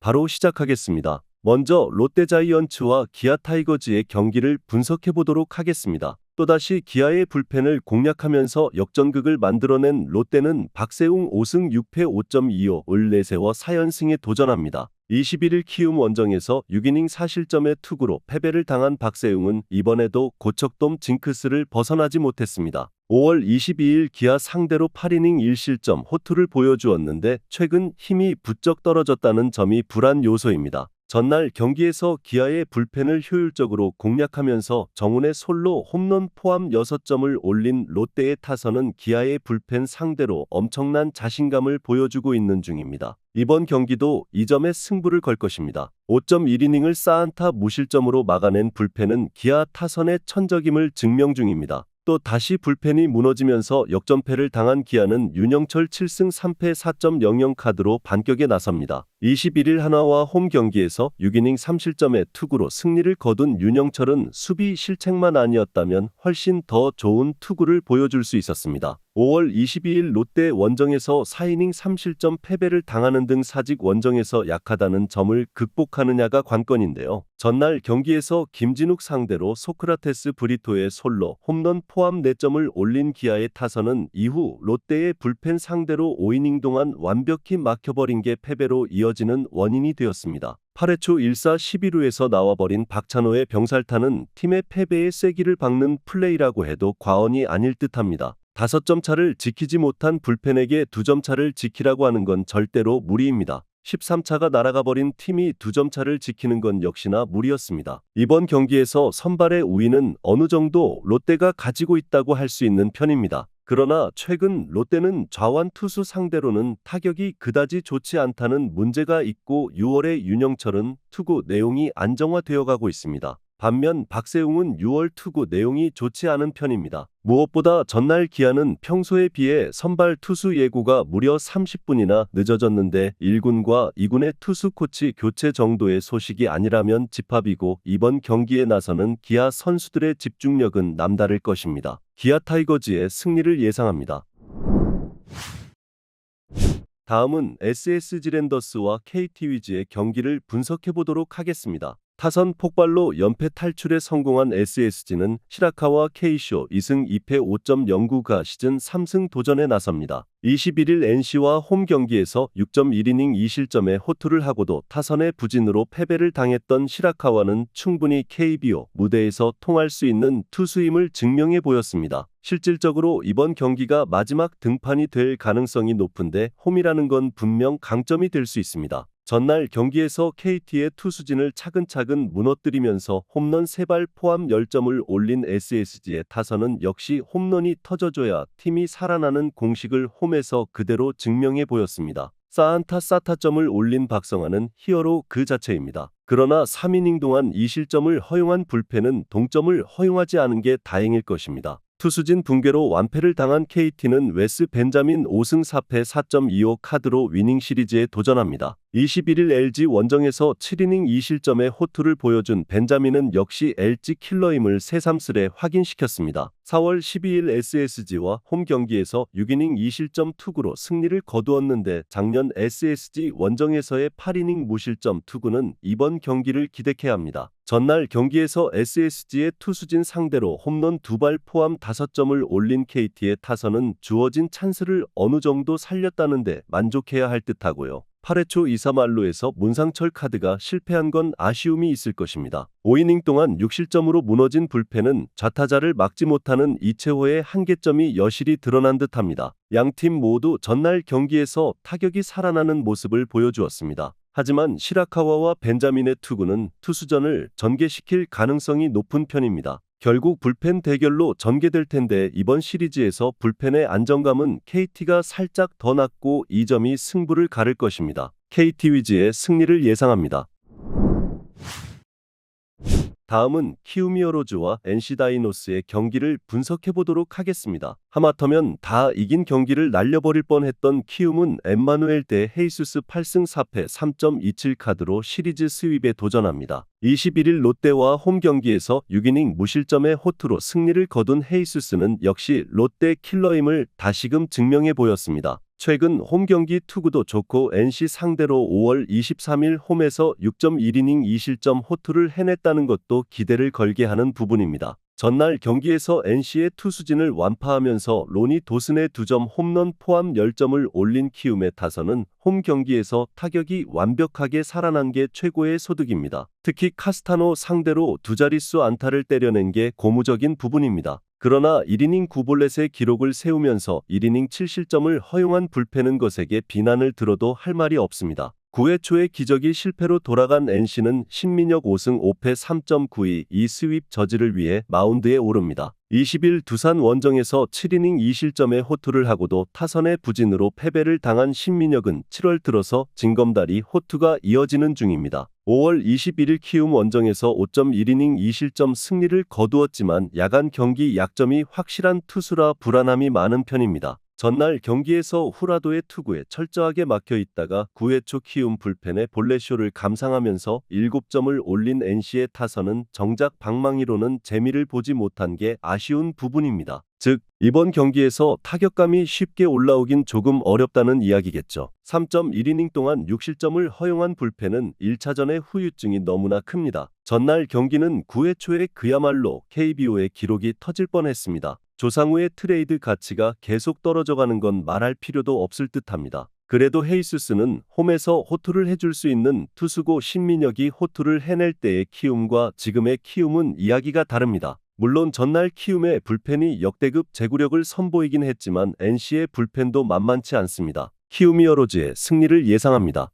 바로 시작하겠습니다. 먼저 롯데자이언츠와 기아 타이거즈의 경기를 분석해 보도록 하겠습니다. 또다시 기아의 불펜을 공략하면서 역전극을 만들어낸 롯데는 박세웅 5승 6패 5.25을 내세워 4연승에 도전합니다. 21일 키움 원정에서 6이닝 4실점의 투구로 패배를 당한 박세웅은 이번에도 고척돔 징크스를 벗어나지 못했습니다. 5월 22일 기아 상대로 8이닝 1실점 호투를 보여주었는데 최근 힘이 부쩍 떨어졌다는 점이 불안 요소입니다. 전날 경기에서 기아의 불펜을 효율적으로 공략하면서 정훈의 솔로 홈런 포함 6점을 올린 롯데의 타선은 기아의 불펜 상대로 엄청난 자신감을 보여주고 있는 중입니다. 이번 경기도 이 점에 승부를 걸 것입니다. 5.1이닝을 쌓안타 무실점으로 막아낸 불펜은 기아 타선의 천적임을 증명 중입니다. 또 다시 불펜이 무너지면서 역전패를 당한 기아는 윤영철 7승 3패 4.00 카드로 반격에 나섭니다. 21일 한화와 홈 경기에서 6이닝 3실점의 투구로 승리를 거둔 윤영철은 수비 실책만 아니었다면 훨씬 더 좋은 투구를 보여줄 수 있었습니다. 5월 22일 롯데 원정에서 4이닝 3실점 패배를 당하는 등 사직 원정에서 약하다는 점을 극복하느냐가 관건인데요. 전날 경기에서 김진욱 상대로 소크라테스 브리토의 솔로 홈런 포함 4점을 올린 기아의 타선은 이후 롯데의 불펜 상대로 5이닝 동안 완벽히 막혀버린 게 패배로 이어지는 원인이 되었습니다. 8회 초 1사 11루에서 나와버린 박찬호의 병살타는 팀의 패배에 쐐기를 박는 플레이라고 해도 과언이 아닐 듯합니다. 5점 차를 지키지 못한 불펜에게 2점 차를 지키라고 하는 건 절대로 무리입니다. 13차가 날아가 버린 팀이 2점 차를 지키는 건 역시나 무리였습니다. 이번 경기에서 선발의 우위는 어느 정도 롯데가 가지고 있다고 할 수 있는 편입니다. 그러나 최근 롯데는 좌완 투수 상대로는 타격이 그다지 좋지 않다는 문제가 있고 6월의 윤영철은 투구 내용이 안정화되어 가고 있습니다. 반면 박세웅은 6월 투구 내용이 좋지 않은 편입니다. 무엇보다 전날 기아는 평소에 비해 선발 투수 예고가 무려 30분이나 늦어졌는데 1군과 2군의 투수 코치 교체 정도의 소식이 아니라면 집합이고 이번 경기에 나서는 기아 선수들의 집중력은 남다를 것입니다. 기아 타이거즈의 승리를 예상합니다. 다음은 SSG 랜더스와 KT 위즈의 경기를 분석해 보도록 하겠습니다. 타선 폭발로 연패 탈출에 성공한 SSG는 시라카와 K쇼 2승 2패 5.09가 시즌 3승 도전에 나섭니다. 21일 NC와 홈 경기에서 6.1이닝 2실점의 호투를 하고도 타선의 부진으로 패배를 당했던 시라카와는 충분히 KBO 무대에서 통할 수 있는 투수임을 증명해 보였습니다. 실질적으로 이번 경기가 마지막 등판이 될 가능성이 높은데 홈이라는 건 분명 강점이 될 수 있습니다. 전날 경기에서 KT의 투수진을 차근차근 무너뜨리면서 홈런 3발 포함 10점을 올린 SSG의 타선은 역시 홈런이 터져줘야 팀이 살아나는 공식을 홈에서 그대로 증명해 보였습니다. 사안타 사타점을 올린 박성환은 히어로 그 자체입니다. 그러나 3이닝 동안 2실점을 허용한 불펜은 동점을 허용하지 않은 게 다행일 것입니다. 투수진 붕괴로 완패를 당한 KT는 웨스 벤자민 5승 4패 4.25 카드로 위닝 시리즈에 도전합니다. 21일 LG 원정에서 7이닝 2실점의 호투를 보여준 벤자민은 역시 LG 킬러임을 새삼스레 확인시켰습니다. 4월 12일 SSG와 홈 경기에서 6이닝 2실점 투구로 승리를 거두었는데 작년 SSG 원정에서의 8이닝 무실점 투구는 이번 경기를 기대케 합니다. 전날 경기에서 SSG의 투수진 상대로 홈런 두 발 포함 5점을 올린 KT의 타선은 주어진 찬스를 어느 정도 살렸다는데 만족해야 할 듯하고요. 8회 초 2사 말로에서 문상철 카드가 실패한 건 아쉬움이 있을 것입니다. 5이닝 동안 6실점으로 무너진 불펜은 좌타자를 막지 못하는 이채호의 한계점이 여실히 드러난 듯합니다. 양 팀 모두 전날 경기에서 타격이 살아나는 모습을 보여주었습니다. 하지만 시라카와와 벤자민의 투구는 투수전을 전개시킬 가능성이 높은 편입니다. 결국 불펜 대결로 전개될 텐데 이번 시리즈에서 불펜의 안정감은 KT가 살짝 더 낮고 이 점이 승부를 가를 것입니다. KT 위즈의 승리를 예상합니다. 다음은 키우미어로즈와 NC 다이노스의 경기를 분석해 보도록 하겠습니다. 하마터면 다 이긴 경기를 날려버릴 뻔했던 키움은 엠마누엘 대 헤이수스 8승 4패 3.27 카드로 시리즈 스윕에 도전합니다. 21일 롯데와 홈 경기에서 6이닝 무실점의 호투로 승리를 거둔 헤이수스는 역시 롯데 킬러임을 다시금 증명해 보였습니다. 최근 홈 경기 투구도 좋고 NC 상대로 5월 23일 홈에서 6.1이닝 2실점 호투를 해냈다는 것도 기대를 걸게 하는 부분입니다. 전날 경기에서 NC의 투수진을 완파하면서 로니 도슨의 2점 홈런 포함 10점을 올린 키움의 타선은 홈 경기에서 타격이 완벽하게 살아난 게 최고의 소득입니다. 특히 카스타노 상대로 두 자릿수 안타를 때려낸 게 고무적인 부분입니다. 그러나 1이닝 9볼넷의 기록을 세우면서 1이닝 7실점을 허용한 불펜은 것에게 비난을 들어도 할 말이 없습니다. 9회 초에 기적이 실패로 돌아간 NC는 신민혁 5승 5패 3.92이 스윕 저지를 위해 마운드에 오릅니다. 20일 두산 원정에서 7이닝 2실점의 호투를 하고도 타선의 부진으로 패배를 당한 신민혁은 7월 들어서 징검다리 호투가 이어지는 중입니다. 5월 21일 키움 원정에서 5.1이닝 2실점 승리를 거두었지만 야간 경기 약점이 확실한 투수라 불안함이 많은 편입니다. 전날 경기에서 후라도의 투구에 철저하게 막혀 있다가 9회 초 키움 불펜의 볼넷쇼를 감상하면서 7점을 올린 NC의 타선은 정작 방망이로는 재미를 보지 못한 게 아쉬운 부분입니다. 즉, 이번 경기에서 타격감이 쉽게 올라오긴 조금 어렵다는 이야기겠죠. 3.1이닝 동안 6실점을 허용한 불펜은 1차전의 후유증이 너무나 큽니다. 전날 경기는 9회 초에 그야말로 KBO의 기록이 터질 뻔했습니다. 조상우의 트레이드 가치가 계속 떨어져가는 건 말할 필요도 없을 듯합니다. 그래도 헤이수스는 홈에서 호투를 해줄 수 있는 투수고 신민혁이 호투를 해낼 때의 키움과 지금의 키움은 이야기가 다릅니다. 물론 전날 키움의 불펜이 역대급 제구력을 선보이긴 했지만 NC의 불펜도 만만치 않습니다. 키움이 어로즈의 승리를 예상합니다.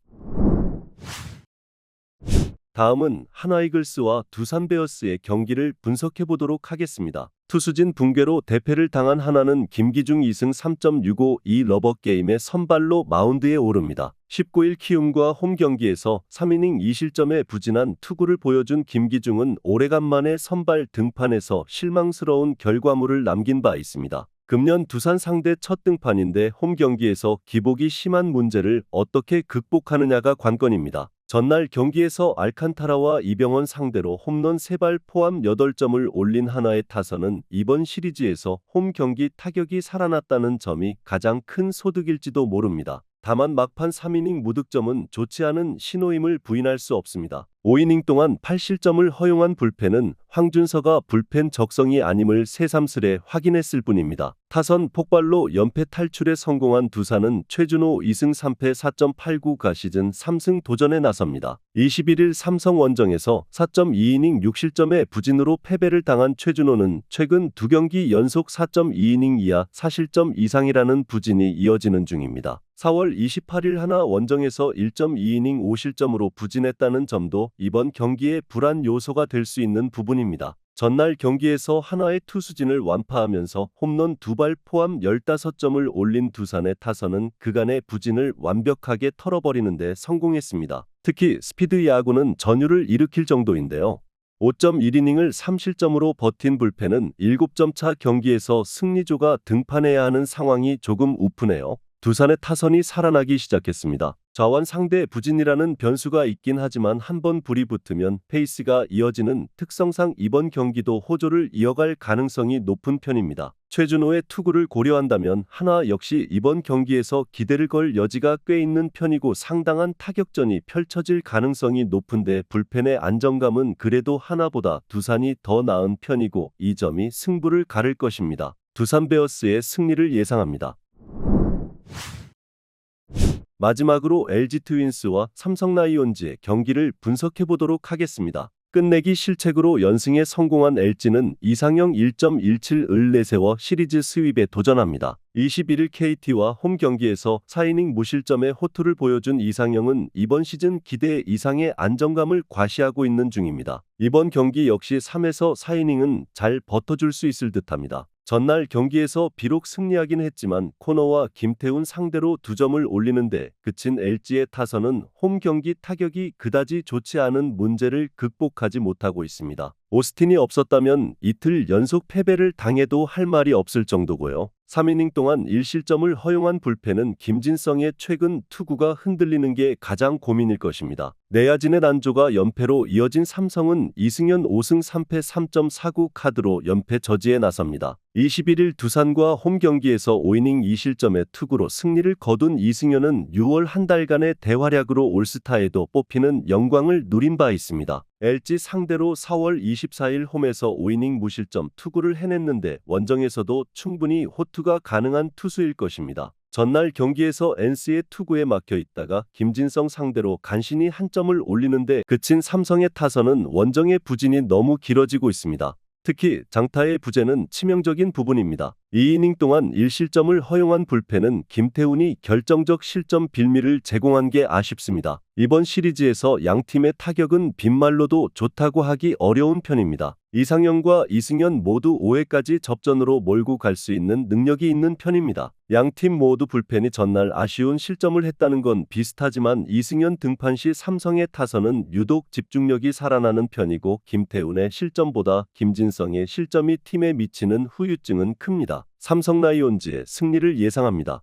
다음은 하나이글스와 두산 베어스의 경기를 분석해 보도록 하겠습니다. 투수진 붕괴로 대패를 당한 하나는 김기중 2승 3.65 이 러버 게임의 선발로 마운드에 오릅니다. 19일 키움과 홈 경기에서 3이닝 2실점에 부진한 투구를 보여준 김기중은 오래간만에 선발 등판에서 실망스러운 결과물을 남긴 바 있습니다. 금년 두산 상대 첫 등판인데 홈 경기에서 기복이 심한 문제를 어떻게 극복하느냐가 관건입니다. 전날 경기에서 알칸타라와 이병헌 상대로 홈런 3발 포함 8점을 올린 하나의 타선은 이번 시리즈에서 홈 경기 타격이 살아났다는 점이 가장 큰 소득일지도 모릅니다. 다만 막판 3이닝 무득점은 좋지 않은 신호임을 부인할 수 없습니다. 5이닝 동안 8실점을 허용한 불펜은 황준서가 불펜 적성이 아님을 새삼스레 확인했을 뿐입니다. 타선 폭발로 연패 탈출에 성공한 두산은 최준호 2승 3패 4.89가 시즌 3승 도전에 나섭니다. 21일 삼성 원정에서 4.2이닝 6실점의 부진으로 패배를 당한 최준호는 최근 두 경기 연속 4.2이닝 이하 4실점 이상이라는 부진이 이어지는 중입니다. 4월 28일 하나 원정에서 1.2이닝 5실점으로 부진했다는 점도 이번 경기의 불안 요소가 될 수 있는 부분입니다. 전날 경기에서 하나의 투수진을 완파하면서 홈런 두 발 포함 15점을 올린 두산의 타선은 그간의 부진을 완벽하게 털어버리는 데 성공했습니다. 특히 스피드 야구는 전율을 일으킬 정도인데요. 5.1이닝을 3실점으로 버틴 불펜은 7점 차 경기에서 승리조가 등판해야 하는 상황이 조금 우프네요. 두산의 타선이 살아나기 시작했습니다. 좌완 상대 부진이라는 변수가 있긴 하지만 한번 불이 붙으면 페이스가 이어지는 특성상 이번 경기도 호조를 이어갈 가능성이 높은 편입니다. 최준호의 투구를 고려한다면 하나 역시 이번 경기에서 기대를 걸 여지가 꽤 있는 편이고 상당한 타격전이 펼쳐질 가능성이 높은데 불펜의 안정감은 그래도 하나보다 두산이 더 나은 편이고 이 점이 승부를 가를 것입니다. 두산 베어스의 승리를 예상합니다. 마지막으로 LG 트윈스와 삼성 라이온즈의 경기를 분석해 보도록 하겠습니다. 끝내기 실책으로 연승에 성공한 LG는 이상형 1.17을 내세워 시리즈 스윕에 도전합니다. 21일 KT와 홈 경기에서 4이닝 무실점의 호투를 보여준 이상형은 이번 시즌 기대 이상의 안정감을 과시하고 있는 중입니다. 이번 경기 역시 3에서 4이닝은 잘 버텨줄 수 있을 듯합니다. 전날 경기에서 비록 승리하긴 했지만 코너와 김태훈 상대로 두 점을 올리는데 그친 LG의 타선은 홈 경기 타격이 그다지 좋지 않은 문제를 극복하지 못하고 있습니다. 오스틴이 없었다면 이틀 연속 패배를 당해도 할 말이 없을 정도고요. 3이닝 동안 1실점을 허용한 불펜은 김진성의 최근 투구가 흔들리는 게 가장 고민일 것입니다. 내야진의 난조가 연패로 이어진 삼성은 이승현 5승 3패 3.49 카드로 연패 저지에 나섭니다. 21일 두산과 홈 경기에서 5이닝 2실점의 투구로 승리를 거둔 이승현은 6월 한 달간의 대활약으로 올스타에도 뽑히는 영광을 누린 바 있습니다. LG 상대로 4월 24일 홈에서 5이닝 무실점 투구를 해냈는데 원정에서도 충분히 호투가 가능한 투수일 것입니다. 전날 경기에서 NC의 투구에 막혀 있다가 김진성 상대로 간신히 한 점을 올리는데 그친 삼성의 타선은 원정의 부진이 너무 길어지고 있습니다. 특히 장타의 부재는 치명적인 부분입니다. 2이닝 동안 1실점을 허용한 불펜은 김태훈이 결정적 실점 빌미를 제공한 게 아쉽습니다. 이번 시리즈에서 양 팀의 타격은 빈말로도 좋다고 하기 어려운 편입니다. 이상현과 이승현 모두 5회까지 접전으로 몰고 갈 수 있는 능력이 있는 편입니다. 양 팀 모두 불펜이 전날 아쉬운 실점을 했다는 건 비슷하지만 이승현 등판 시 삼성의 타선은 유독 집중력이 살아나는 편이고 김태훈의 실점보다 김진성의 실점이 팀에 미치는 후유증은 큽니다. 삼성 라이온즈의 승리를 예상합니다.